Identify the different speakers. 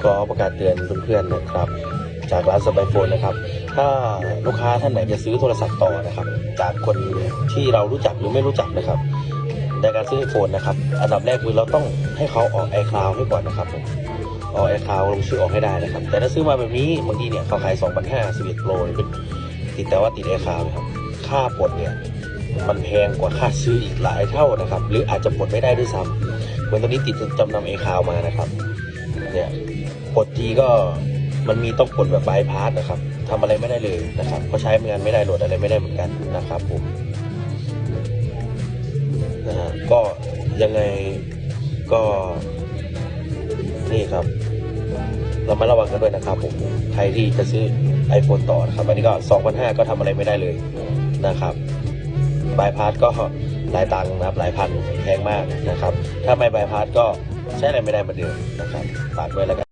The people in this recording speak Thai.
Speaker 1: ขอประกาศเตือนเพื่อนๆนะครับ จากร้านสบายโฟนนะครับ ถ้าลูกค้าท่านไหนจะซื้อโทรศัพท์ต่อนะครับ จากคนที่เรารู้จักหรือไม่รู้จักนะครับในการซื้อไอโฟนนะครับ อันดับแรกคือเราต้องให้เขาออกไอคลาวให้ก่อนนะครับผมออกไอคลาวลงชื่อออกให้ได้นะครับ แต่ถ้าซื้อมาแบบนี้บางทีเนี่ยเขาขาย2,500 11โปรเป็นติดแต่ว่าติดไอคลาวนะครับ ค่าปลดเนี่ยมันแพงกว่าค่าซื้ออีกหลายเท่านะครับ หรืออาจจะปลดไม่ได้ด้วยซ้ำเหมือนตอนนี้ติดจำนำไอคลาวมานะครับ เนี่ยปลดทีก็มันมีต้องปลดแบบบายพาสนะครับทำอะไรไม่ได้เลยนะครับก็ใช้งานไม่ได้โหลดอะไรไม่ได้เหมือนกันนะครับผมนะฮะก็ยังไงก็นี่ครับเรามาระวังกันด้วยนะครับผมใครที่จะซื้อ iPhone ต่อนะครับอันนี้ก็2,500ก็ทำอะไรไม่ได้เลยนะครับบายพาสก็หลายตังค์นะครับหลายพันแพงมากนะครับ ถ้าไม่บายพาสก็ ใช้อะไรไม่ได้เหมือนเดิมนะครับฝากไว้แล้วกัน